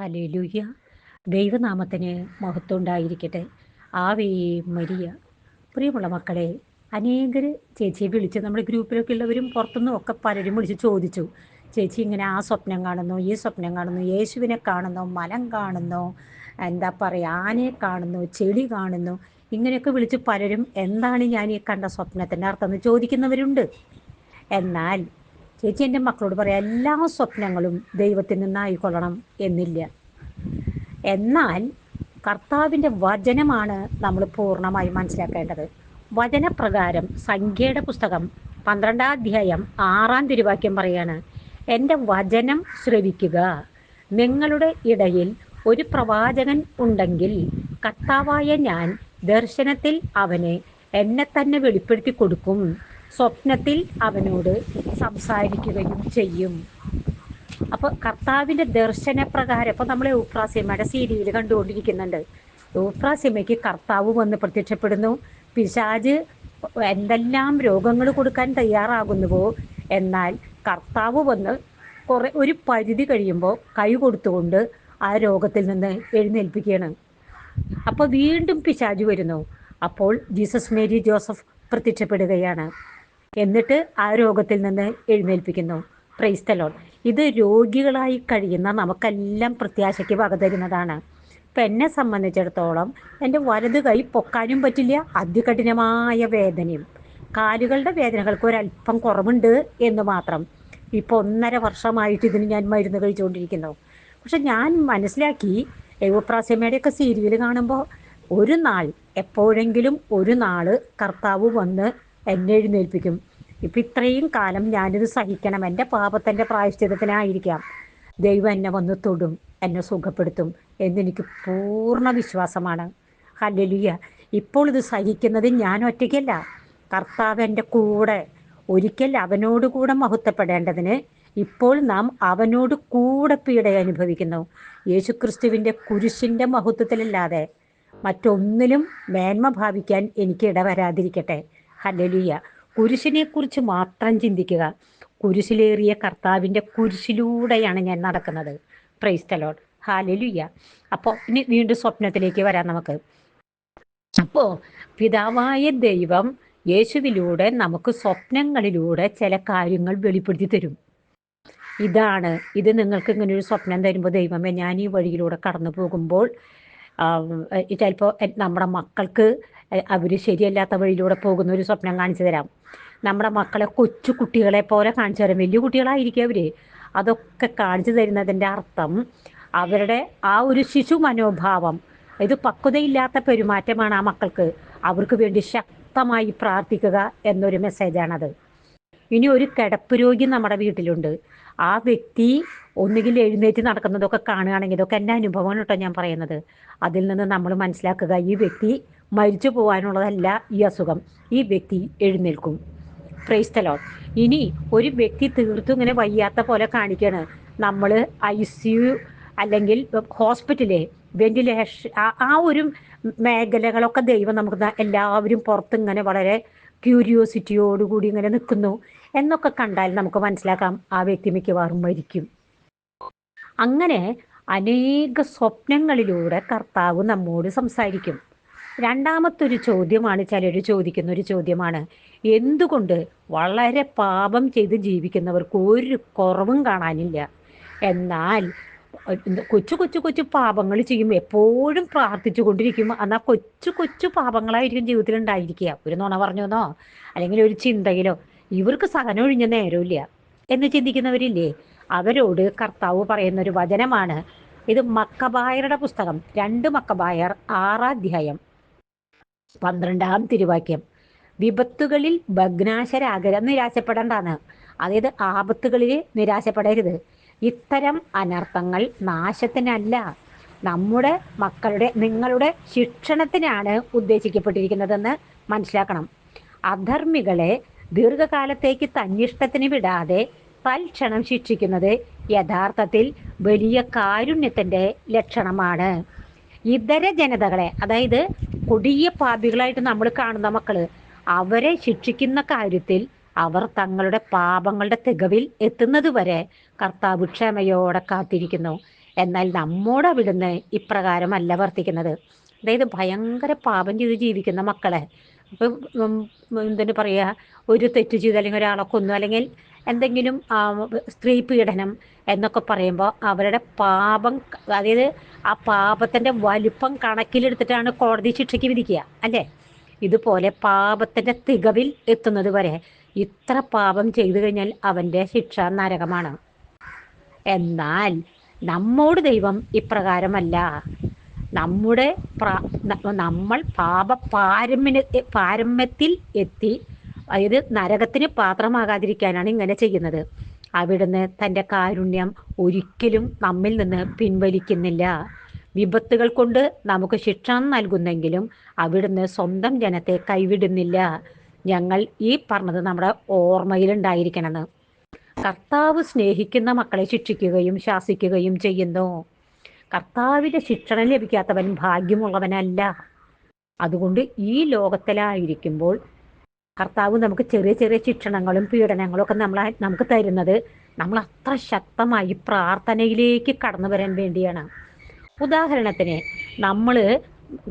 Hallelujah ദൈവനാമത്തിന് മഹത്വം ഉണ്ടായിരിക്കട്ടെ ആവേ മരിയ. പ്രിയമുള്ള മക്കളെ അനേകർ ചേച്ചിയെ വിളിച്ച് നമ്മുടെ ഗ്രൂപ്പിലൊക്കെ ഉള്ളവരും പുറത്തുനിന്നും ഒക്കെ പലരും വിളിച്ച് ചോദിച്ചു. ചേച്ചി ഇങ്ങനെ ആ സ്വപ്നം കാണുന്നു ഈ സ്വപ്നം കാണുന്നു യേശുവിനെ കാണുന്നു മലം കാണുന്നു എന്താ പറയുക ആനയെ കാണുന്നു ചെളി കാണുന്നു. ഇങ്ങനെയൊക്കെ വിളിച്ച് പലരും എന്താണ് ഞാൻ ഈ കണ്ട സ്വപ്നത്തിന്റെ അർത്ഥം എന്ന് ചോദിക്കുന്നവരുണ്ട്. എന്നാൽ ചേച്ചി എന്റെ മക്കളോട് പറയാം എല്ലാ സ്വപ്നങ്ങളും ദൈവത്തിൽ നിന്നായിക്കൊള്ളണം എന്നില്ല. എന്നാൽ കർത്താവിന്റെ വചനമാണ് നമ്മൾ പൂർണമായി മനസ്സിലാക്കേണ്ടത്. വചനപ്രകാരം സംഖ്യയുടെ പുസ്തകം പന്ത്രണ്ടാം അധ്യായം ആറാം തിരുവാക്യം പറയാണ് എന്റെ വചനം ശ്രവിക്കുക. നിങ്ങളുടെ ഇടയിൽ ഒരു പ്രവാചകൻ ഉണ്ടെങ്കിൽ കർത്താവായ ഞാൻ ദർശനത്തിൽ അവനെ എന്നെ തന്നെ വെളിപ്പെടുത്തി കൊടുക്കും സ്വപ്നത്തിൽ അവനോട് സംസാരിക്കുകയും ചെയ്യും. അപ്പോൾ കർത്താവിന്റെ ദർശനപ്രകാരം ഇപ്പോൾ നമ്മൾ ഊഫ്രാസിയമ്മയുടെ സീരിയൽ കണ്ടുകൊണ്ടിരിക്കുന്നുണ്ട്. ഊഫ്രാസിയമ്മയ്ക്ക് കർത്താവ് വന്ന് പ്രത്യക്ഷപ്പെടുന്നു. പിശാജ് എന്തെല്ലാം രോഗങ്ങൾ കൊടുക്കാൻ തയ്യാറാകുന്നുവോ? എന്നാൽ കർത്താവ് വന്ന് കുറെ ഒരു പരിധി കഴിയുമ്പോൾ കൈ കൊടുത്തുകൊണ്ട് ആ രോഗത്തിൽ നിന്ന് എഴുന്നേൽപ്പിക്കുകയാണ്. അപ്പോൾ വീണ്ടും പിശാജ് വരുന്നു. അപ്പോൾ ജീസസ് മേരി ജോസഫ് പ്രത്യക്ഷപ്പെടുകയാണ്. എന്നിട്ട് ആ രോഗത്തിൽ നിന്ന് എഴുന്നേൽപ്പിക്കുന്നു. പ്രൈസ്തലോൺ ഇത് രോഗികളായി കഴിയുന്ന നമുക്കെല്ലാം പ്രത്യാശയ്ക്ക് വക തരുന്നതാണ്. ഇപ്പം എന്നെ സംബന്ധിച്ചിടത്തോളം എന്റെ വലത് കൈ പൊക്കാനും പറ്റില്ല അതികഠിനമായ വേദനയും. കാലുകളുടെ വേദനകൾക്ക് ഒരല്പം കുറവുണ്ട് എന്ന് മാത്രം. ഇപ്പോൾ ഒന്നര വർഷമായിട്ട് ഇതിന് ഞാൻ മരുന്ന് കഴിച്ചുകൊണ്ടിരിക്കുന്നു. പക്ഷെ ഞാൻ മനസ്സിലാക്കി എവപ്രാസ്യമയുടെയൊക്കെ സീരിയൽ കാണുമ്പോൾ ഒരു നാൾ എപ്പോഴെങ്കിലും ഒരു നാൾ കർത്താവ് വന്ന് എന്നെ എഴുന്നേൽപ്പിക്കും. ഇപ്പം ഇത്രയും കാലം ഞാനിത് സഹിക്കണം. എന്റെ പാപത്തിന്റെ പ്രായശ്ചിതത്തിനായിരിക്കാം ദൈവം എന്നെ വന്ന് തൊടും എന്നെ സുഖപ്പെടുത്തും എന്നെനിക്ക് പൂർണ വിശ്വാസമാണ്. ഹല്ലേലൂയ. ഇപ്പോൾ ഇത് സഹിക്കുന്നത് ഞാൻ ഒറ്റയ്ക്കല്ല. കർത്താവ് എന്റെ കൂടെ ഒരിക്കൽ അവനോട് കൂടെ മഹത്വപ്പെടേണ്ടതിന് ഇപ്പോൾ നാം അവനോട് കൂടെ പീഡ അനുഭവിക്കുന്നു. യേശുക്രിസ്തുവിന്റെ കുരിശിന്റെ മഹത്വത്തിലല്ലാതെ മറ്റൊന്നിലും മേന്മ ഭാവിക്കാൻ എനിക്ക് ഇടവരാതിരിക്കട്ടെ. ഹല്ലേലൂയ. കുരിശിനെ കുറിച്ച് മാത്രം ചിന്തിക്കുക. കുരിശിലേറിയ കർത്താവിന്റെ കുരിശിലൂടെയാണ് ഞാൻ നടക്കുന്നത്. പ്രൈസ് തലോൺ ഹാലലുയ്യ അപ്പോൾ ഇനി വീണ്ടും സ്വപ്നത്തിലേക്ക് വരാം നമുക്ക്. അപ്പോൾ പിതാവായ ദൈവം യേശുവിലൂടെ നമുക്ക് സ്വപ്നങ്ങളിലൂടെ ചില കാര്യങ്ങൾ വെളിപ്പെടുത്തി തരും. ഇതാണ് ഇത് നിങ്ങൾക്ക് ഇങ്ങനെ ഒരു സ്വപ്നം തരുമ്പോൾ ദൈവമേ ഞാൻ ഈ വഴിയിലൂടെ കടന്നു പോകുമ്പോൾ ചിലപ്പോൾ നമ്മുടെ മക്കൾക്ക് അവർ ശരിയല്ലാത്ത വഴിയിലൂടെ പോകുന്ന ഒരു സ്വപ്നം കാണിച്ചു തരാം. നമ്മുടെ മക്കളെ കൊച്ചു കുട്ടികളെ പോലെ കാണിച്ചു തരാം. വലിയ കുട്ടികളായിരിക്കും അവർ അതൊക്കെ കാണിച്ചു തരുന്നതിന്റെ അർത്ഥം അവരുടെ ആ ഒരു ശിശു മനോഭാവം ഇത് പക്വതയില്ലാത്ത പെരുമാറ്റമാണ് ആ മക്കൾക്ക്. അവർക്ക് വേണ്ടി ശക്തമായി പ്രാർത്ഥിക്കുക എന്നൊരു മെസ്സേജാണത്. ഇനി ഒരു കിടപ്പ് രോഗി നമ്മുടെ വീട്ടിലുണ്ട്. ആ വ്യക്തി ഒന്നുകിൽ എഴുന്നേറ്റ് നടക്കുന്നതൊക്കെ കാണുകയാണെങ്കിൽ ഇതൊക്കെ എന്റെ അനുഭവമാണ് കേട്ടോ ഞാൻ പറയുന്നത്. അതിൽ നിന്ന് നമ്മൾ മനസ്സിലാക്കുക ഈ വ്യക്തി മരിച്ചു പോകാനുള്ളതല്ല ഈ അസുഖം. ഈ വ്യക്തി എഴുന്നേൽക്കും. പ്രൈസ്തലോ ഇനി ഒരു വ്യക്തി തീർത്തും ഇങ്ങനെ വയ്യാത്ത പോലെ കാണിക്കാണ്. നമ്മൾ ഐ സി യു അല്ലെങ്കിൽ ഹോസ്പിറ്റലിൽ വെന്റിലേഷൻ ആ ഒരു മേഖലകളൊക്കെ ദൈവം നമുക്ക് എല്ലാവരും പുറത്ത് ഇങ്ങനെ വളരെ ക്യൂരിയോസിറ്റിയോടുകൂടി ഇങ്ങനെ നിൽക്കുന്നു എന്നൊക്കെ കണ്ടാൽ നമുക്ക് മനസ്സിലാക്കാം ആ വ്യക്തി മിക്കവാറും മരിക്കും. അങ്ങനെ അനേക സ്വപ്നങ്ങളിലൂടെ കർത്താവ് നമ്മോട് സംസാരിക്കും. രണ്ടാമത്തൊരു ചോദ്യമാണ് ചിലർ ചോദിക്കുന്ന ഒരു ചോദ്യമാണ്. എന്തുകൊണ്ട് വളരെ പാപം ചെയ്ത് ജീവിക്കുന്നവർക്ക് ഒരു കുറവും കാണാനില്ല? എന്നാൽ കൊച്ചു കൊച്ചു കൊച്ചു പാപങ്ങൾ ചെയ്യും എപ്പോഴും പ്രാർത്ഥിച്ചു കൊണ്ടിരിക്കും. എന്നാൽ കൊച്ചു കൊച്ചു പാപങ്ങളായിരിക്കും ജീവിതത്തിൽ ഉണ്ടായിരിക്കുക. ഒരു നുണ പറഞ്ഞോന്നോ അല്ലെങ്കിൽ ഒരു ചിന്തയിലോ. ഇവർക്ക് സഹനം ഒഴിഞ്ഞ നേരമില്ല. എന്ന് ചിന്തിക്കുന്നവരില്ലേ? അവരോട് കർത്താവ് പറയുന്ന ഒരു വചനമാണ്. ഇത് മക്കബായരുടെ പുസ്തകം. രണ്ട് മക്കബായർ ആറാധ്യായം. പന്ത്രണ്ടാം തിരുവാക്യം. വിപത്തുകളിൽ ഭഗ്നാശരാകര നിരാശപ്പെടേണ്ടാണ് അതായത് ആപത്തുകളിൽ നിരാശപ്പെടരുത്. ഇത്തരം അനർത്ഥങ്ങൾ നാശത്തിനല്ല. നമ്മുടെ മക്കളുടെ നിങ്ങളുടെ ശിക്ഷണത്തിനാണ് ഉദ്ദേശിക്കപ്പെട്ടിരിക്കുന്നതെന്ന് മനസ്സിലാക്കണം. അധർമ്മികളെ ദീർഘകാലത്തേക്ക് തന്നിഷ്ടത്തിന് വിടാതെ തൽക്ഷണം ശിക്ഷിക്കുന്നത് യഥാർത്ഥത്തിൽ വലിയ കാരുണ്യത്തിന്റെ ലക്ഷണമാണ്. ഇതര ജനതകളെ അതായത് കൊടിയ പാപികളായിട്ട് നമ്മൾ കാണുന്ന മക്കൾ അവരെ ശിക്ഷിക്കുന്ന കാര്യത്തിൽ അവർ തങ്ങളുടെ പാപങ്ങളുടെ തികവിൽ എത്തുന്നത് വരെ കർത്താവ് ക്ഷമയോടെ കാത്തിരിക്കുന്നു. എന്നാൽ നമ്മോട് അവിടുന്ന് ഇപ്രകാരമല്ല വർത്തിക്കുന്നത്. അതായത് ഭയങ്കര പാപം ചെയ്ത് ജീവിക്കുന്ന മക്കളെ. എന്തിനു പറയുക? ഒരു തെറ്റ് ചെയ്ത് അല്ലെങ്കിൽ ഒരാളെ കൊന്നു അല്ലെങ്കിൽ എന്തെങ്കിലും സ്ത്രീ പീഡനം എന്നൊക്കെ പറയുമ്പോൾ അവരുടെ പാപം അതായത് ആ പാപത്തിന്റെ വലുപ്പം കണക്കിലെടുത്തിട്ടാണ് കോടതി ശിക്ഷയ്ക്ക് വിധിക്കുക അല്ലേ? ഇതുപോലെ പാപത്തിന്റെ തികവിൽ എത്തുന്നത് വരെ ഇത്ര പാപം ചെയ്തു കഴിഞ്ഞാൽ അവന്റെ ശിക്ഷ നരകമാണ്. എന്നാൽ നമ്മോട് ദൈവം ഇപ്രകാരമല്ല. നമ്മുടെ നമ്മൾ പാപ പാരമ്യ പാരമ്യത്തിൽ എത്തി അതായത് നരകത്തിന് പാത്രമാകാതിരിക്കാനാണ് ഇങ്ങനെ ചെയ്യുന്നത്. അവിടുന്ന് തന്റെ കാരുണ്യം ഒരിക്കലും നമ്മിൽ നിന്ന് പിൻവലിക്കുന്നില്ല. വിപത്തുകൾ കൊണ്ട് നമുക്ക് ശിക്ഷ നൽകുന്നെങ്കിലും അവിടുന്ന് സ്വന്തം ജനത്തെ കൈവിടുന്നില്ല. ഞങ്ങൾ ഈ പറഞ്ഞത് നമ്മുടെ ഓർമ്മയിലുണ്ടായിരിക്കണമെന്ന് കർത്താവ് സ്നേഹിക്കുന്ന മക്കളെ ശിക്ഷിക്കുകയും ശാസിക്കുകയും ചെയ്യുന്നു. കർത്താവിന്റെ ശിക്ഷണം ലഭിക്കാത്തവൻ ഭാഗ്യമുള്ളവനല്ല. അതുകൊണ്ട് ഈ ലോകത്തിലായിരിക്കുമ്പോൾ കർത്താവ് നമുക്ക് ചെറിയ ചെറിയ ശിക്ഷണങ്ങളും പീഡനങ്ങളും ഒക്കെ നമ്മൾ നമുക്ക് തരുന്നത് നമ്മൾ അത്ര ശക്തമായി പ്രാർത്ഥനയിലേക്ക് കടന്നു വരാൻ വേണ്ടിയാണ്. ഉദാഹരണത്തിന് നമ്മൾ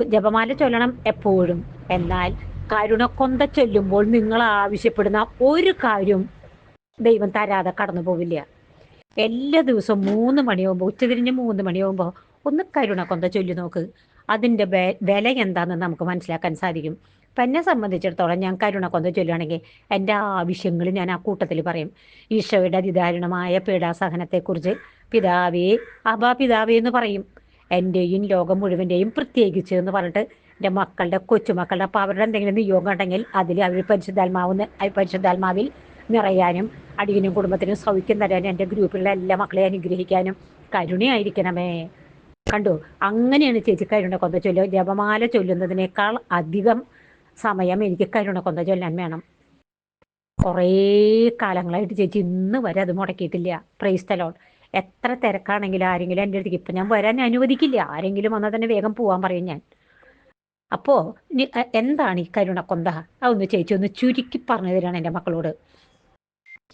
ജപമാല ചൊല്ലണം എപ്പോഴും. എന്നാൽ കരുണക്കൊന്ത ചൊല്ലുമ്പോൾ നിങ്ങൾ ആവശ്യപ്പെടുന്ന ഒരു കാര്യം ദൈവം തരാതെ കടന്നു പോവില്ല. എല്ലാ ദിവസവും മൂന്ന് മണിയാകുമ്പോൾ ഉച്ചതിരിഞ്ഞ് മൂന്ന് മണിയാകുമ്പോൾ ഒന്ന് കരുണക്കൊന്ത ചൊല്ലി നോക്ക്. അതിന്റെ വില എന്താണെന്ന് നമുക്ക് മനസ്സിലാക്കാൻ സാധിക്കും. അപ്പം എന്നെ സംബന്ധിച്ചിടത്തോളം ഞാൻ കരുണക്കൊന്ത ചൊല്ലുകയാണെങ്കിൽ എന്റെ ആവശ്യങ്ങൾ ഞാൻ ആ കൂട്ടത്തിൽ പറയും. ഈശോയുടെ അതിദാരുണമായ പീഡാസഹനത്തെക്കുറിച്ച് പിതാവേ അബാ പിതാവേ എന്ന് പറയും. എന്റെയും ലോകം മുഴുവന്റെയും പ്രത്യേകിച്ച് എന്ന് പറഞ്ഞിട്ട് എന്റെ മക്കളുടെ കൊച്ചുമക്കളുടെ അപ്പോൾ അവരുടെ എന്തെങ്കിലും നിയോഗം ഉണ്ടെങ്കിൽ അതിൽ അവർ പരിശുദ്ധാത്മാവ് പരിശുദ്ധാത്മാവിൽ നിറയാനും അടിയനും കുടുംബത്തിനും സൗഖ്യം തരാനും എന്റെ ഗ്രൂപ്പിലുള്ള എല്ലാ മക്കളെയും അനുഗ്രഹിക്കാനും കരുണയായിരിക്കണമേ. കണ്ടു? അങ്ങനെയാണ് ചേച്ചി കരുണ കൊന്ത ചൊല്ലുക. ജപമാല ചൊല്ലുന്നതിനേക്കാൾ അധികം സമയം എനിക്ക് കരുണ കൊന്ത ചൊല്ലാൻ വേണം. കുറേ കാലങ്ങളായിട്ട് ചേച്ചി ഇന്ന് വരെ അത് മുടക്കിയിട്ടില്ല. പ്രൈസ് പ്രൈസ്തലോൺ എത്ര തിരക്കാണെങ്കിലും ആരെങ്കിലും എന്റെ അടുത്തേക്ക് ഇപ്പം ഞാൻ വരാൻ അനുവദിക്കില്ല. ആരെങ്കിലും വന്നാൽ തന്നെ വേഗം പോകാൻ പറയും ഞാൻ. അപ്പോൾ എന്താണ് ഈ കരുണക്കൊന്ത അതൊന്ന് ചേച്ചി ഒന്ന് ചുരുക്കി പറഞ്ഞു തരാണ് എന്റെ മക്കളോട്.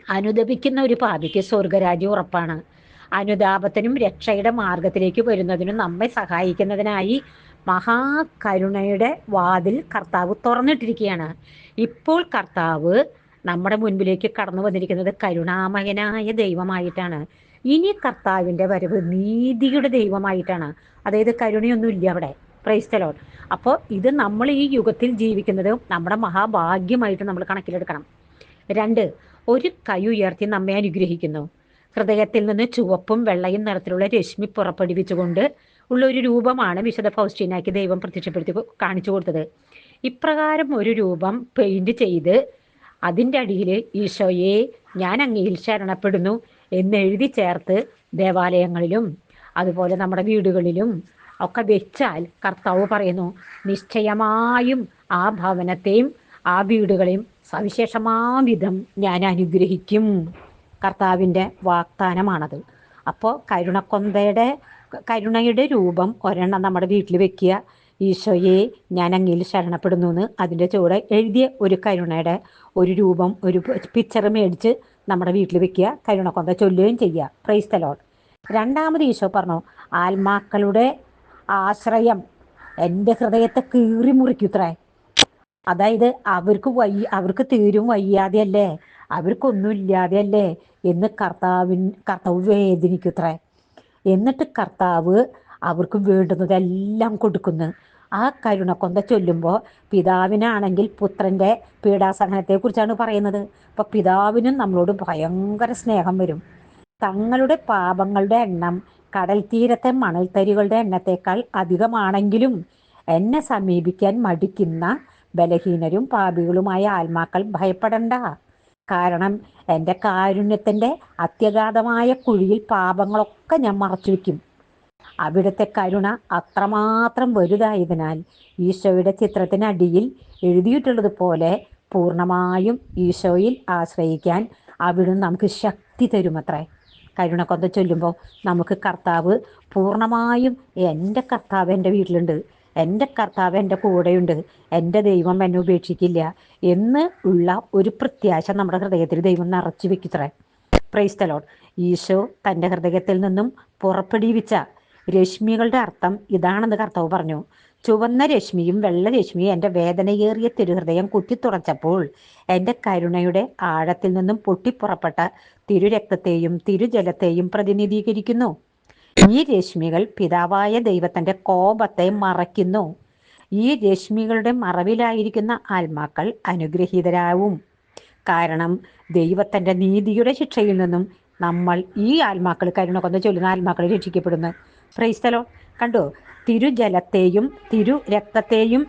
അനുദപിക്കുന്ന ഒരു പാപിക്ക് സ്വർഗരാജ്യം ഉറപ്പാണ്. അനുതാപത്തിനും രക്ഷയുടെ മാർഗത്തിലേക്ക് വരുന്നതിനും നമ്മെ സഹായിക്കുന്നതിനായി മഹാകരുണയുടെ വാതിൽ കർത്താവ് തുറന്നിട്ടിരിക്കുകയാണ്. ഇപ്പോൾ കർത്താവ് നമ്മുടെ മുൻപിലേക്ക് കടന്നു വന്നിരിക്കുന്നത് കരുണാമയനായ ദൈവമായിട്ടാണ്. ഇനി കർത്താവിന്റെ വരവ് നീതിയുടെ ദൈവമായിട്ടാണ്. അതായത് കരുണയൊന്നുമില്ല അവിടെ. പ്രൈസ്തലോൺ അപ്പോൾ ഇത് നമ്മൾ ഈ യുഗത്തിൽ ജീവിക്കുന്നത് നമ്മുടെ മഹാഭാഗ്യമായിട്ട് നമ്മൾ കണക്കിലെടുക്കണം. രണ്ട് ഒരു കൈ ഉയർത്തി നമ്മെ അനുഗ്രഹിക്കുന്നു. ഹൃദയത്തിൽ നിന്ന് ചുവപ്പും വെള്ളയും നിറത്തിലുള്ള രശ്മി പുറപ്പെടുവിച്ചുകൊണ്ട് ഉള്ള ഒരു രൂപമാണ് വിശുദ്ധ ഫൗസ്റ്റീനാക്കി ദൈവം പ്രത്യക്ഷപ്പെടുത്തി കാണിച്ചു കൊടുത്തത്. ഇപ്രകാരം ഒരു രൂപം പെയിന്റ് ചെയ്ത് അതിന്റെ അടിയിൽ ഈശോയെ ഞാൻ അങ്ങയിൽ ശരണപ്പെടുന്നു എന്നെഴുതി ചേർത്ത് ദേവാലയങ്ങളിലും അതുപോലെ നമ്മുടെ വീടുകളിലും ഒക്കെ വെച്ചാൽ കർത്താവ് പറയുന്നു നിശ്ചയമായും ആ ഭവനത്തെയും ആ വീടുകളെയും സവിശേഷമാവിധം ഞാൻ അനുഗ്രഹിക്കും. കർത്താവിന്റെ വാഗ്ദാനമാണത്. അപ്പോൾ കരുണക്കൊന്തയുടെ കരുണയുടെ രൂപം ഒരെണ്ണം നമ്മുടെ വീട്ടിൽ വെക്കുക. ഈശോയെ ഞാൻ അങ്ങയിൽ ശരണപ്പെടുന്നു എന്ന് അതിന്റെ ചുവടെ എഴുതിയ ഒരു കരുണയുടെ ഒരു രൂപം ഒരു പിക്ചർ മേടിച്ച് നമ്മുടെ വീട്ടിൽ വെക്കുക. കരുണക്കൊന്ത ചൊല്ലുകയും ചെയ്യുക. പ്രൈസ് തലോൾ രണ്ടാമത് ഈശോ പറഞ്ഞു ആത്മാക്കളുടെ ആശ്രയം എന്റെ ഹൃദയത്തെ കീറി മുറിക്കുത്രേ. അതായത് അവർക്ക് വയ്യ അവർക്ക് തീരും വയ്യാതെയല്ലേ? അവർക്കൊന്നും ഇല്ലാതെയല്ലേ? എന്ന് കർത്താവിൻ കർത്താവ് വേദനിക്കുത്രേ. എന്നിട്ട് കർത്താവ് അവർക്ക് വേണ്ടുന്നതെല്ലാം കൊടുക്കുന്നു. ആ കരുണക്കൊന്ത ചൊല്ലുമ്പോൾ പിതാവിനാണെങ്കിൽ പുത്രന്റെ പീഡാസഹനത്തെക്കുറിച്ചാണ് പറയുന്നത്. അപ്പോൾ പിതാവിനും നമ്മളോട് ഭയങ്കര സ്നേഹം വരും. തങ്ങളുടെ പാപങ്ങളുടെ എണ്ണം കടൽ തീരത്തെ മണൽത്തരികളുടെ എണ്ണത്തേക്കാൾ അധികമാണെങ്കിലും എന്നെ സമീപിക്കാൻ മടിക്കുന്ന ബലഹീനരും പാപികളുമായ ആത്മാക്കൾ ഭയപ്പെടണ്ട. കാരണം എന്റെ കാരുണ്യത്തിന്റെ അത്യഗാധമായ കുഴിയിൽ പാപങ്ങളൊക്കെ ഞാൻ മറച്ചു വയ്ക്കും. അവിടുത്തെ കരുണ അത്രമാത്രം വലുതായതിനാൽ ഈശോയുടെ ചിത്രത്തിനടിയിൽ എഴുതിയിട്ടുള്ളത് പോലെ പൂർണമായും ഈശോയിൽ ആശ്രയിക്കാൻ അവിടുന്ന് നമുക്ക് ശക്തി തരുമത്രേ. കരുണക്കൊന്ത ചൊല്ലുമ്പോൾ നമുക്ക് കർത്താവ് പൂർണമായും എന്റെ കർത്താവ് എന്റെ വീട്ടിലുണ്ട്. എന്റെ കർത്താവ് എന്റെ കൂടെയുണ്ട്. എന്റെ ദൈവം എന്നെ ഉപേക്ഷിക്കില്ല എന്ന് ഉള്ള ഒരു പ്രത്യാശ നമ്മുടെ ഹൃദയത്തിൽ ദൈവം നിറച്ചു വെക്കിത്രേ. പ്രൈസ്തലോൺ ഈശോ തന്റെ ഹൃദയത്തിൽ നിന്നും പുറപ്പെടുവിച്ച രശ്മികളുടെ അർത്ഥം ഇതാണെന്ന് കർത്താവ് പറഞ്ഞു. ചുവന്ന രശ്മിയും വെള്ള രശ്മിയും എന്റെ വേദനയേറിയ തിരുഹൃദയം കുത്തിത്തുറച്ചപ്പോൾ എന്റെ കരുണയുടെ ആഴത്തിൽ നിന്നും പൊട്ടിപ്പുറപ്പെട്ട തിരുരക്തത്തെയും തിരുജലത്തെയും പ്രതിനിധീകരിക്കുന്നു. ഈ രശ്മികൾ പിതാവായ ദൈവത്തിന്റെ കോപത്തെ മറയ്ക്കുന്നു. ഈ രശ്മികളുടെ മറവിലായിരിക്കുന്ന ആത്മാക്കൾ അനുഗ്രഹീതരാവും. കാരണം ദൈവത്തിന്റെ നീതിയുടെ ശിക്ഷയിൽ നിന്നും നമ്മൾ ഈ ആത്മാക്കൾ കരുണ കൊന്ന ചൊല്ലുന്ന ആത്മാക്കൾ രക്ഷിക്കപ്പെടുന്നു. ക്രൈസ്തലോ കണ്ടോ? തിരുജലത്തെയും തിരു രക്തത്തെയും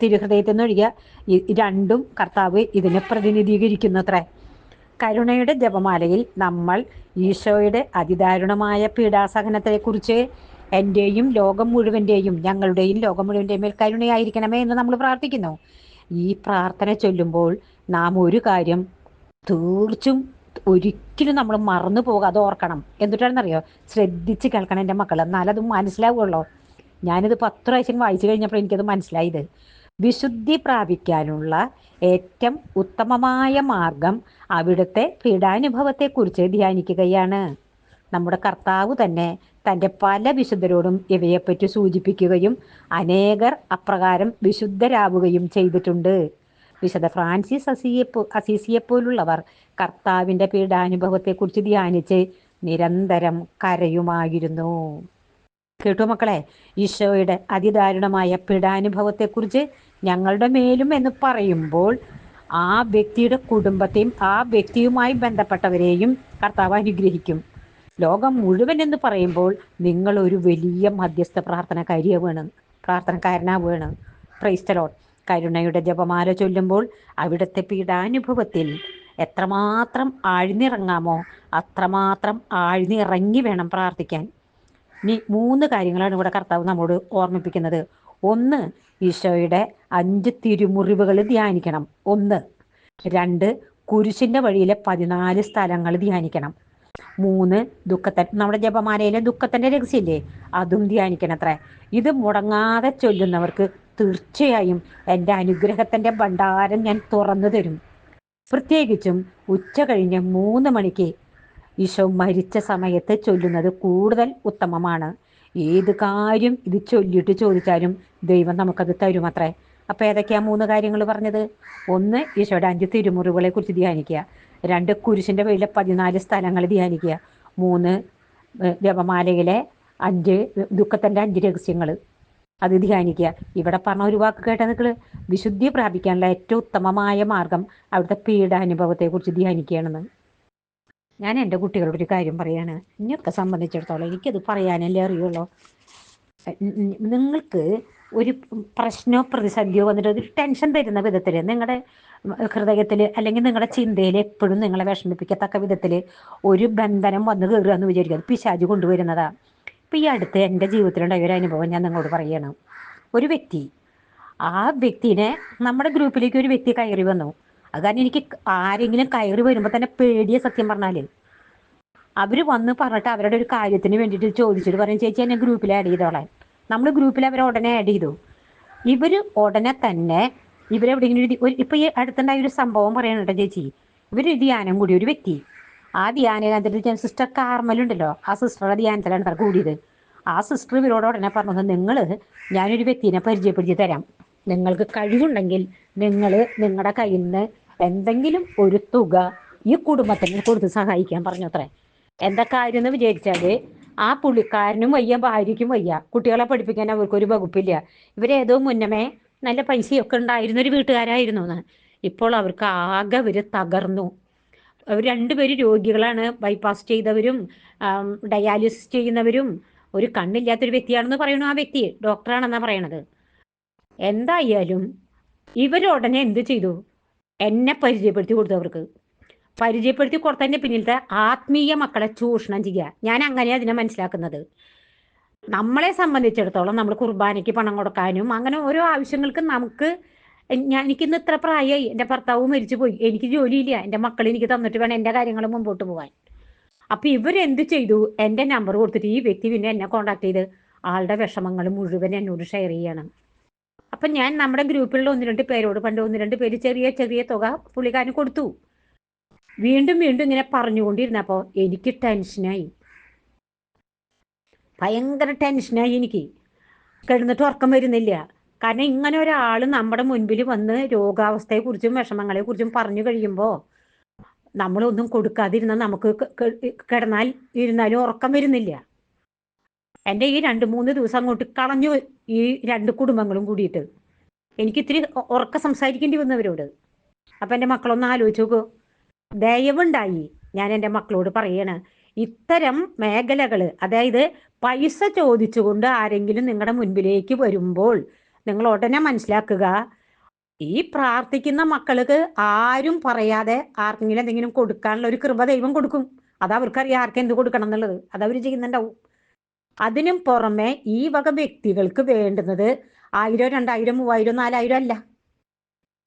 തിരുഹൃദയത്തിൽ രണ്ടും കർത്താവ് ഇതിനെ പ്രതിനിധീകരിക്കുന്നു അത്രേ കരുണയുടെ ജപമാലയിൽ നമ്മൾ ഈശോയുടെ അതിദാരുണമായ പീഡാസഹനത്തെക്കുറിച്ച് എന്റെയും ലോകം മുഴുവന്റെയും ഞങ്ങളുടെയും ലോകം മുഴുവന്റെയും മേൽ കരുണയായിരിക്കണമേ എന്ന് നമ്മൾ പ്രാർത്ഥിക്കുന്നു. ഈ പ്രാർത്ഥന ചൊല്ലുമ്പോൾ നാം ഒരു കാര്യം തീർച്ചും ഒരിക്കലും നമ്മൾ മറന്നു പോകാതെ ഓർക്കണം. എന്നിട്ടാണെന്നറിയോ ശ്രദ്ധിച്ച് കേൾക്കണം എന്റെ മക്കൾ എന്നാലത് മനസ്സിലാവുള്ളൂ ഞാനിത് പത്ത് പ്രാവശ്യം വായിച്ചു കഴിഞ്ഞപ്പോൾ എനിക്കത് മനസ്സിലായത്. വിശുദ്ധി പ്രാപിക്കാനുള്ള ഏറ്റവും ഉത്തമമായ മാർഗം അവിടുത്തെ പീഡാനുഭവത്തെക്കുറിച്ച് ധ്യാനിക്കുകയാണ്. നമ്മുടെ കർത്താവ് തന്നെ തന്റെ പല വിശുദ്ധരോടും ഇവയെപ്പറ്റി സൂചിപ്പിക്കുകയും അനേകർ അപ്രകാരം വിശുദ്ധരാവുകയും ചെയ്തിട്ടുണ്ട്. വിശുദ്ധ ഫ്രാൻസിസ് അസിയെ അസീസിയെ പോലുള്ളവർ കർത്താവിന്റെ പീഡാനുഭവത്തെക്കുറിച്ച് ധ്യാനിച്ച് നിരന്തരം കരയുമായിരുന്നു. കേട്ടു മക്കളെ ഈശോയുടെ അതിദാരുണമായ പീഡാനുഭവത്തെക്കുറിച്ച് ഞങ്ങളുടെ മേലും എന്ന് പറയുമ്പോൾ ആ വ്യക്തിയുടെ കുടുംബത്തെയും ആ വ്യക്തിയുമായി ബന്ധപ്പെട്ടവരെയും കർത്താവ് അനുഗ്രഹിക്കും. ലോകം മുഴുവൻ എന്ന് പറയുമ്പോൾ നിങ്ങൾ ഒരു വലിയ മധ്യസ്ഥ പ്രാർത്ഥനക്കാരിയാവുകയാണ് പ്രാർത്ഥനക്കാരനാവുകയാണ്. ക്രൈസ്തലോൺ കരുണയുടെ ജപമാല ചൊല്ലുമ്പോൾ അവിടുത്തെ പീഡാനുഭവത്തിൽ എത്രമാത്രം ആഴ്ന്നിറങ്ങാമോ അത്രമാത്രം ആഴ്ന്നിറങ്ങി വേണം പ്രാർത്ഥിക്കാൻ. ഇനി മൂന്ന് കാര്യങ്ങളാണ് ഇവിടെ കർത്താവ് നമ്മോട് ഓർമ്മിപ്പിക്കുന്നത്. ഒന്ന് ഈശോയുടെ അഞ്ച് തിരുമുറിവുകൾ ധ്യാനിക്കണം. ഒന്ന്. രണ്ട് കുരിശിന്റെ വഴിയിലെ പതിനാല് സ്ഥലങ്ങൾ ധ്യാനിക്കണം. മൂന്ന് ദുഃഖത്തെ നമ്മുടെ ജപമാലയിലെ ദുഃഖത്തിന്റെ രഹസ്യമില്ലേ? അതും ധ്യാനിക്കണം അത്ര ഇത് മുടങ്ങാതെ ചൊല്ലുന്നവർക്ക് തീർച്ചയായും എന്റെ അനുഗ്രഹത്തിന്റെ ഭണ്ഡാരം ഞാൻ തുറന്നു തരും. പ്രത്യേകിച്ചും ഉച്ച കഴിഞ്ഞ് മൂന്ന് മണിക്ക് ഈശോ മരിച്ച സമയത്ത് ചൊല്ലുന്നത് കൂടുതൽ ഉത്തമമാണ്. ഏത് കാര്യം ഇത് ചൊല്ലിയിട്ട് ചോദിച്ചാലും ദൈവം നമുക്കത് തരുമത്രേ. അപ്പോൾ ഏതൊക്കെയാ മൂന്ന് കാര്യങ്ങൾ പറഞ്ഞത്? ഒന്ന് ഈശോയുടെ അഞ്ച് തിരുമുറിവുകളെ കുറിച്ച് ധ്യാനിക്കുക. രണ്ട് കുരിശിന്റെ പേരിലെ പതിനാല് സ്ഥലങ്ങൾ ധ്യാനിക്കുക. മൂന്ന് ജപമാലയിലെ അഞ്ച് ദുഃഖത്തിന്റെ അഞ്ച് രഹസ്യങ്ങൾ അത് ധ്യാനിക്കുക. ഇവിടെ പറഞ്ഞ ഒരു വാക്ക് കേട്ട നിങ്ങൾ വിശുദ്ധി പ്രാപിക്കാനുള്ള ഏറ്റവും ഉത്തമമായ മാർഗം അവിടുത്തെ പീഡാനുഭവത്തെക്കുറിച്ച് ധ്യാനിക്കുകയാണെന്ന്. ഞാൻ എന്റെ കുട്ടികളോട് ഒരു കാര്യം പറയാണ്. ഇനിയൊക്കെ സംബന്ധിച്ചിടത്തോളം എനിക്കത് പറയാനല്ലേ അറിയുള്ളൂ. നിങ്ങൾക്ക് ഒരു പ്രശ്നമോ പ്രതിസന്ധിയോ വന്നിട്ട് ഒരു ടെൻഷൻ തരുന്ന വിധത്തിൽ നിങ്ങളുടെ ഹൃദയത്തിൽ അല്ലെങ്കിൽ നിങ്ങളുടെ ചിന്തയിൽ എപ്പോഴും നിങ്ങളെ വിഷമിപ്പിക്കത്തക്ക വിധത്തിൽ ഒരു ബന്ധനം വന്ന് കയറുക എന്ന് വിചാരിക്കുക പിശാജ് കൊണ്ടുവരുന്നതാണ് ഇപ്പം ഈ അടുത്ത് എന്റെ ജീവിതത്തിലുണ്ടായ ഒരു അനുഭവം ഞാൻ നിങ്ങളോട് പറയണം. ഒരു വ്യക്തി ആ വ്യക്തിനെ നമ്മുടെ ഗ്രൂപ്പിലേക്ക് ഒരു വ്യക്തി കയറി വന്നു. അത് കാരണം എനിക്ക് ആരെങ്കിലും കയറി വരുമ്പോൾ തന്നെ പേടിയ സത്യം പറഞ്ഞാൽ അവർ വന്ന് പറഞ്ഞിട്ട് അവരുടെ ഒരു കാര്യത്തിന് വേണ്ടിയിട്ട് ചോദിച്ചിട്ട് പറയും ചേച്ചി എന്നെ ഗ്രൂപ്പിൽ ആഡ് ചെയ്തോളാൻ. നമ്മൾ ഗ്രൂപ്പിൽ അവരെ ഉടനെ ആഡ് ചെയ്തു. ഇവർ ഉടനെ തന്നെ ഇവരെവിടെയെങ്കിലും ഒരു ഇപ്പം ഈ അടുത്തുണ്ടായ ഒരു സംഭവം പറയാനുണ്ടോ ചേച്ചി. ഇവർ ധ്യാനം കൂടി ഒരു വ്യക്തി. ആ ധ്യാനകേന്ദ്രത്തിൽ സിസ്റ്റർ കാർമലുണ്ടല്ലോ ആ സിസ്റ്ററുടെ ധ്യാനത്തിലാണ് കൂടിയത്. ആ സിസ്റ്റർ ഇവരോട് ഉടനെ പറഞ്ഞത് നിങ്ങൾ ഞാനൊരു വ്യക്തിനെ പരിചയപ്പെടുത്തി തരാം. നിങ്ങൾക്ക് കഴിവുണ്ടെങ്കിൽ നിങ്ങൾ നിങ്ങളുടെ കയ്യിൽ നിന്ന് എന്തെങ്കിലും ഒരു തുക ഈ കുടുംബത്തിന് കൊടുത്ത് സഹായിക്കാൻ പറഞ്ഞു അത്രേ എന്താ കാര്യം എന്ന് വിചാരിച്ചാൽ ആ പുള്ളിക്കാരനും വയ്യ ഭാര്യയ്ക്കും വയ്യ. കുട്ടികളെ പഠിപ്പിക്കാൻ അവർക്കൊരു വകുപ്പില്ല. ഇവരേതോ മുന്നമേ നല്ല പൈസയൊക്കെ ഉണ്ടായിരുന്ന ഒരു വീട്ടുകാരായിരുന്നു എന്ന് ഇപ്പോൾ അവർക്ക് ആകെ അവർ തകർന്നു. അവർ രണ്ടുപേരും രോഗികളാണ്. ബൈപ്പാസ് ചെയ്തവരും ഡയാലിസിസ് ചെയ്യുന്നവരും ഒരു കണ്ണില്ലാത്തൊരു വ്യക്തിയാണെന്ന് പറയുന്നു ആ വ്യക്തി. ഡോക്ടറാണെന്നാണ് പറയണത്. എന്തായാലും ഇവരുടനെ എന്ത് ചെയ്തു? എന്നെ പരിചയപ്പെടുത്തി കൊടുത്തു അവർക്ക്. പരിചയപ്പെടുത്തി കൊടുത്തതിന്റെ പിന്നിലത്തെ ആത്മീയ മക്കളെ ചൂഷണം ചെയ്യുക. ഞാൻ അങ്ങനെയാണ് അതിനെ മനസ്സിലാക്കുന്നത്. നമ്മളെ സംബന്ധിച്ചിടത്തോളം നമ്മൾ കുർബാനയ്ക്ക് പണം കൊടുക്കാനും അങ്ങനെ ഓരോ ആവശ്യങ്ങൾക്കും നമുക്ക് ഞാൻ എനിക്കിന്ന് ഇത്ര പ്രായമായി എന്റെ ഭർത്താവ് മരിച്ചു പോയി എനിക്ക് ജോലിയില്ല. എന്റെ മക്കൾ എനിക്ക് തന്നിട്ട് വേണം എന്റെ കാര്യങ്ങൾ മുമ്പോട്ട് പോകാൻ. അപ്പൊ ഇവരെന്ത് ചെയ്തു? എന്റെ നമ്പർ കൊടുത്തിട്ട് ഈ വ്യക്തി പിന്നെ എന്നെ കോണ്ടാക്ട് ചെയ്ത് ആളുടെ വിഷമങ്ങൾ മുഴുവൻ എന്നോട് ഷെയർ ചെയ്യണം. അപ്പൊ ഞാൻ നമ്മുടെ ഗ്രൂപ്പിലുള്ള ഒന്ന് രണ്ട് പേരോട് പണ്ട് ഒന്ന് രണ്ട് പേര് ചെറിയ ചെറിയ തുക പുള്ളിക്കാരന് കൊടുത്തു. വീണ്ടും വീണ്ടും ഇങ്ങനെ പറഞ്ഞുകൊണ്ടിരുന്നപ്പോൾ എനിക്ക് ടെൻഷനായി ഭയങ്കര ടെൻഷനായി എനിക്ക്. കിടന്നിട്ട് ഉറക്കം വരുന്നില്ല. കാരണം ഇങ്ങനെ ഒരാൾ നമ്മുടെ മുൻപിൽ വന്ന് രോഗാവസ്ഥയെക്കുറിച്ചും വിഷമങ്ങളെക്കുറിച്ചും പറഞ്ഞു കഴിയുമ്പോൾ നമ്മളൊന്നും കൊടുക്കാതിരുന്നാൽ നമുക്ക് കിടന്നാൽ ഇരുന്നാലും ഉറക്കം വരുന്നില്ല. എന്റെ ഈ രണ്ട് മൂന്ന് ദിവസം അങ്ങോട്ട് കളഞ്ഞു ഈ രണ്ട് കുടുംബങ്ങളും കൂടിയിട്ട്. എനിക്ക് ഇത്തിരി ഉറക്ക സംസാരിക്കേണ്ടി വന്നവരോട് അപ്പം എന്റെ മക്കളൊന്ന് ആലോചിച്ച് നോക്കൂ. ദയവുണ്ടായി. ഞാൻ എന്റെ മക്കളോട് പറയണ ഇത്തരം മേഖലകൾ അതായത് പൈസ ചോദിച്ചുകൊണ്ട് ആരെങ്കിലും നിങ്ങളുടെ മുൻപിലേക്ക് വരുമ്പോൾ നിങ്ങൾ ഉടനെ മനസ്സിലാക്കുക ഈ പ്രാർത്ഥിക്കുന്ന മക്കൾക്ക് ആരും പറയാതെ ആർക്കെങ്കിലും എന്തെങ്കിലും കൊടുക്കാനുള്ള ഒരു കൃപ ദൈവം കൊടുക്കും. അത് അവർക്കറിയാം ആർക്കും എന്ത് കൊടുക്കണം എന്നുള്ളത്. അത് അവർ ചെയ്യുന്നുണ്ടാവും. അതിനും പുറമെ ഈ വക വ്യക്തികൾക്ക് വേണ്ടുന്നത് ആയിരം രണ്ടായിരം മൂവായിരം നാലായിരം അല്ല.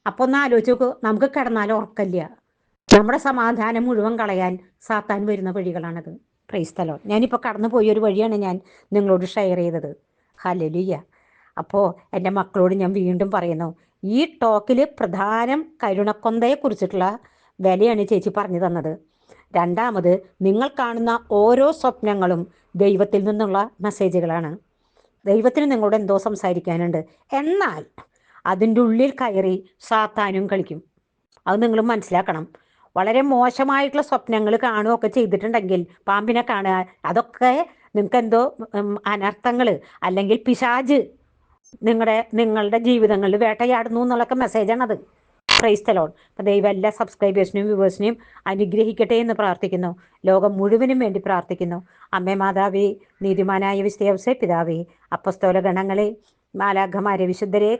അപ്പൊ ഒന്ന് ആലോചിച്ച് നോക്കൂ നമുക്ക് കിടന്നാലും ഉറക്കല്ല നമ്മുടെ സമാധാനം മുഴുവൻ കളയാൻ സാത്താൻ വരുന്ന വഴികളാണത്. ക്രൈസ്തലോ ഞാനിപ്പോൾ കടന്നു പോയ ഒരു വഴിയാണ് ഞാൻ നിങ്ങളോട് ഷെയർ ചെയ്തത്. ഹലലിയ അപ്പോൾ എന്റെ മക്കളോട് ഞാൻ വീണ്ടും പറയുന്നു ഈ ടോക്കിൽ പ്രധാനം കരുണക്കൊന്തയെ കുറിച്ചിട്ടുള്ള വിലയാണ് ചേച്ചി പറഞ്ഞു തന്നത്. രണ്ടാമത് നിങ്ങൾ കാണുന്ന ഓരോ സ്വപ്നങ്ങളും ദൈവത്തിൽ നിന്നുള്ള മെസ്സേജുകളാണ് ദൈവത്തിന് നിങ്ങളോട് എന്തോ സംസാരിക്കാനുണ്ട്. എന്നാൽ അതിന്റെ ഉള്ളിൽ കയറി സാത്താനും കളിക്കും. അത് നിങ്ങൾ മനസ്സിലാക്കണം. വളരെ മോശമായിട്ടുള്ള സ്വപ്നങ്ങൾ കാണുകയൊക്കെ ചെയ്തിട്ടുണ്ടെങ്കിൽ പാമ്പിനെ കാണുക അതൊക്കെ നിങ്ങൾക്ക് എന്തോ അനർത്ഥങ്ങൾ അല്ലെങ്കിൽ പിശാജ് നിങ്ങളുടെ നിങ്ങളുടെ ജീവിതങ്ങളിൽ വേട്ടയാടുന്നു എന്നുള്ളൊക്കെ മെസ്സേജാണത്. ക്രൈസ്തലോൺ അപ്പം ദൈവം എല്ലാ സബ്സ്ക്രൈബേഴ്സിനെയും വ്യൂവേഴ്സിനെയും അനുഗ്രഹിക്കട്ടെ എന്ന് പ്രാർത്ഥിക്കുന്നു. ലോകം മുഴുവനും വേണ്ടി പ്രാർത്ഥിക്കുന്നു. അമ്മേ മാതാവേ നീതിമാനായ വിശ്വസേ പിതാവേ അപ്പസ്തോല ഗണങ്ങളെ മാലാഘമാരെ വിശുദ്ധരെ